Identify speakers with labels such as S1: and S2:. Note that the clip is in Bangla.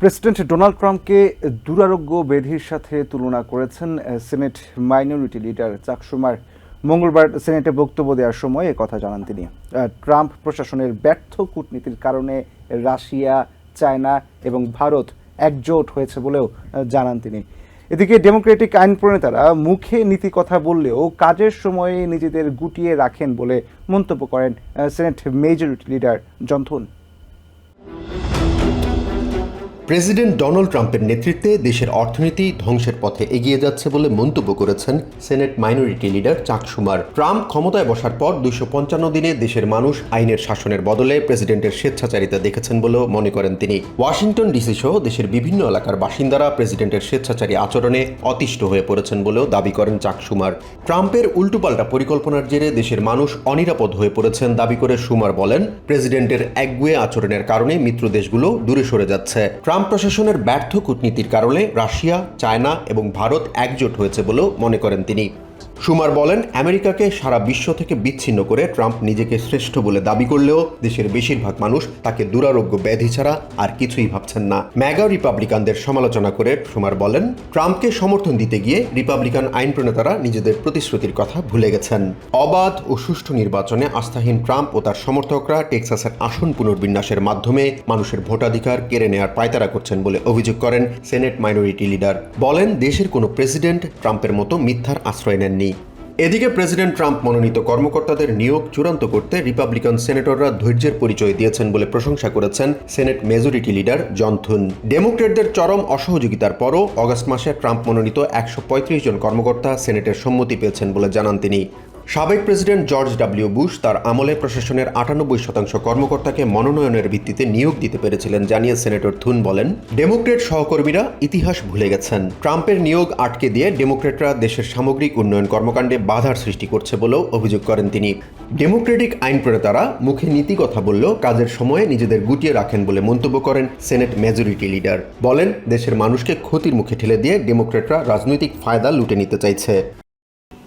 S1: প্রেসিডেন্ট ডোনাল্ড ট্রাম্পকে দুরারোগ্য ব্যাধির সাথে তুলনা করেছেন সিনেট মাইনরিটি লিডার চাকসুমার মঙ্গলবার সিনেটে বক্তব্য দেওয়ার সময় কথা জানান তিনি। ট্রাম্প প্রশাসনের ব্যর্থ কূটনীতির কারণে রাশিয়া, চায়না এবং ভারত একজোট হয়েছে বলেও জানান তিনি। এদিকে ডেমোক্রেটিক আইন প্রণেতারা মুখে নীতি কথা বললেও কাজের সময়ে নিজেদের গুটিয়ে রাখেন বলে মন্তব্য করেন senate majority leader John Thune.
S2: President Donald ট্রাম্পের নেতৃত্বে দেশের অর্থনীতি ধ্বংসের পথে এগিয়ে যাচ্ছে বলে মন্তব্য করেছেন সেনেট মাইনরিটি লিডার চাক সুমার। ট্রাম্প ক্ষমতায় বসার পর পঞ্চান্ন দিনে দেশের মানুষ আইনের শাসনের বদলে প্রেসিডেন্টের স্বেচ্ছাচারিতা দেখেছেন বলেও মনে করেন তিনি। ওয়াশিংটন ডিসি সহ দেশের বিভিন্ন এলাকার বাসিন্দারা প্রেসিডেন্টের স্বেচ্ছাচারী আচরণে অতিষ্ঠ হয়ে পড়েছেন বলেও দাবি করেন চাক সুমার। ট্রাম্পের উল্টোপাল্টা পরিকল্পনার জেরে দেশের মানুষ অনিরাপদ হয়ে পড়েছেন দাবি করে সুমার বলেন, প্রেসিডেন্টের একগুয়ে আচরণের কারণে মিত্র দেশগুলো দূরে সরে যাচ্ছে। ট্রাম্প প্রশাসনের ব্যর্থ কূটনীতির কারণে রাশিয়া চায়না এবং ভারত একজোট হয়েছে বলেও মনে করেন তিনি। সুমার বলেন, আমেরিকাকে সারা বিশ্ব থেকে বিচ্ছিন্ন করে ট্রাম্প নিজেকে শ্রেষ্ঠ বলে দাবি করলেও দেশের বেশিরভাগ মানুষ তাকে দুরারোগ্য ব্যাধি ছাড়া আর কিছুই ভাবছেন না। ম্যাগা রিপাবলিকানদের সমালোচনা করে সুমার বলেন, ট্রাম্পকে সমর্থন দিতে গিয়ে রিপাবলিকান আইন প্রণেতারা নিজেদের প্রতিশ্রুতির কথা ভুলে গেছেন। অবাধ ও সুষ্ঠু নির্বাচনে আস্থাহীন ট্রাম্প ও তার সমর্থকরা টেক্সাসের আসন পুনর্বিন্যাসের মাধ্যমে মানুষের ভোটাধিকার কেড়ে নেওয়ার পায়তারা করছেন বলে অভিযোগ করেন সেনেট মাইনরিটি লিডার। বলেন, দেশের কোনো প্রেসিডেন্ট ট্রাম্পের মতো মিথ্যার আশ্রয় নেননি। এদিকে প্রেসিডেন্ট ট্রাম্প মনোনীত কর্মকর্তাদের নিয়োগ চূড়ান্ত করতে রিপাবলিকান সেনেটররা ধৈর্যের পরিচয় দিয়েছেন বলে প্রশংসা করেছেন senate majority leader John Thune ডেমোক্রেটদের চরম অসহযোগিতার পরও অগস্ট মাসে ট্রাম্প মনোনীত একশো পঁয়ত্রিশ জন কর্মকর্তা সেনেটের সম্মতি পেয়েছেন বলে জানান তিনি। সাবেক প্রেসিডেন্ট জর্জ ডাব্লিউ বুশ তার আমলে প্রশাসনের আটানব্বই শতাংশ কর্মকর্তাকে মনোনয়নের ভিত্তিতে নিয়োগ দিতে পেরেছিলেন, জানিয়ে সেনেটর থুন বলেন। ডেমোক্রেট সহকর্মীরা ইতিহাস ভুলে গেছেন। ট্রাম্পের নিয়োগ আটকে দিয়ে ডেমোক্রেটরা দেশের সামগ্রিক উন্নয়ন কর্মকাণ্ডে বাধার সৃষ্টি করছে বলেও অভিযোগ করেন তিনি। ডেমোক্রেটিক আইন প্রণেতারা মুখে নীতি কথা বললেও কাজের সময়ে নিজেদের গুটিয়ে রাখেন বলে মন্তব্য করেন সেনেট মেজরিটি লিডার। বলেন, দেশের মানুষকে ক্ষতির মুখে ঠেলে দিয়ে ডেমোক্রেটরা রাজনৈতিক ফায়দা লুটে নিতে চাইছে।